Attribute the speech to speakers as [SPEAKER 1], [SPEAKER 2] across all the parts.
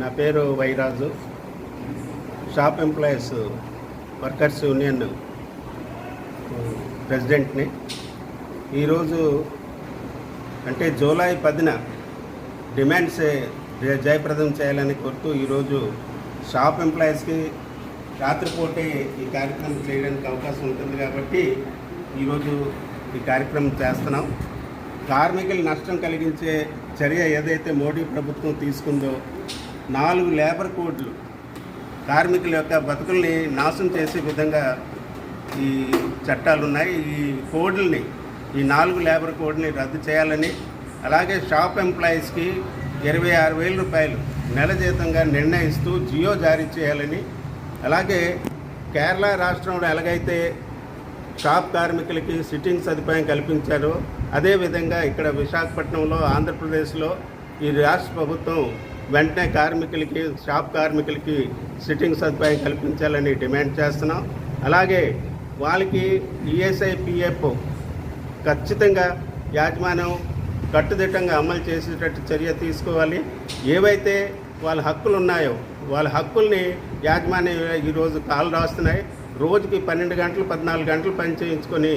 [SPEAKER 1] నా పేరు Vairaju. Shop employees workers union ప్రెసిడెంట్ని ఈరోజు అంటే జూలై పదిన డిమాండ్స్ జయప్రదం చేయాలని కోరుతూ ఈరోజు షాప్ ఎంప్లాయీస్కి రాత్రిపూటే ఈ కార్యక్రమం చేయడానికి అవకాశం ఉంటుంది కాబట్టి ఈరోజు ఈ కార్యక్రమం చేస్తున్నాం. కార్మికులు నష్టం కలిగించే చర్య ఏదైతే మోడీ ప్రభుత్వం తీసుకుందో నాలుగు లేబర్ కోడ్లు కార్మికుల యొక్క బతుకుల్ని నాశనం చేసే విధంగా ఈ చట్టాలు ఉన్నాయి ఈ కోడ్లని ఈ నాలుగు లేబర్ కోడ్ని రద్దు చేయాలని అలాగే షాప్ ఎంప్లాయీస్కి ఇరవై ఆరు వేల రూపాయలు నెల జీతంగా నిర్ణయిస్తూ జియో జారీ చేయాలని అలాగే కేరళ రాష్ట్రంలో ఎలాగైతే షాప్ కార్మికులకి సిట్టింగ్ సదుపాయం కల్పించారు. అదేవిధంగా ఇక్కడ విశాఖపట్నంలో ఆంధ్రప్రదేశ్లో ఈ రాష్ట్ర ప్రభుత్వం వెంటనే కార్మికులకి షాప్ కార్మికులకి సిట్టింగ్ సదుపాయం కల్పించాలని డిమాండ్ చేస్తున్నాం. అలాగే వాళ్ళకి ఈఎస్ఐ పిఎఫ్ ఖచ్చితంగా యాజమాన్యం కట్టుదిట్టంగా అమలు చేసేటట్టు చర్య తీసుకోవాలి. ఏవైతే వాళ్ళ హక్కులు ఉన్నాయో వాళ్ళ హక్కుల్ని యాజమాన్యం ఈరోజు కాలు రాస్తున్నాయి. రోజుకి పన్నెండు గంటలు పద్నాలుగు గంటలు పని చేయించుకొని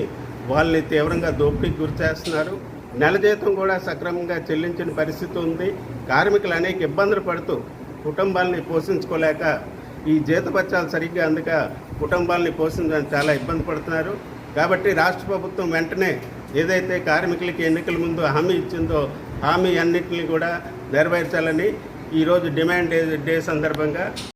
[SPEAKER 1] వాళ్ళని తీవ్రంగా దోపిడీకి గురి చేస్తున్నారు నెల జీతం కూడా సక్రమంగా చెల్లించిన పరిస్థితి ఉంది. కార్మికులు అనేక ఇబ్బందులు పడుతూ కుటుంబాలని పోషించుకోలేక ఈ జీతపత్యాలు సరిగ్గా అందక కుటుంబాలని పోషించడానికి చాలా ఇబ్బంది పడుతున్నారు. కాబట్టి రాష్ట్ర ప్రభుత్వం వెంటనే ఏదైతే కార్మికులకి ఎన్నికల ముందు హామీ ఇచ్చిందో హామీ అన్నింటినీ కూడా నెరవేర్చాలని ఈరోజు డిమాండ్ డే డే సందర్భంగా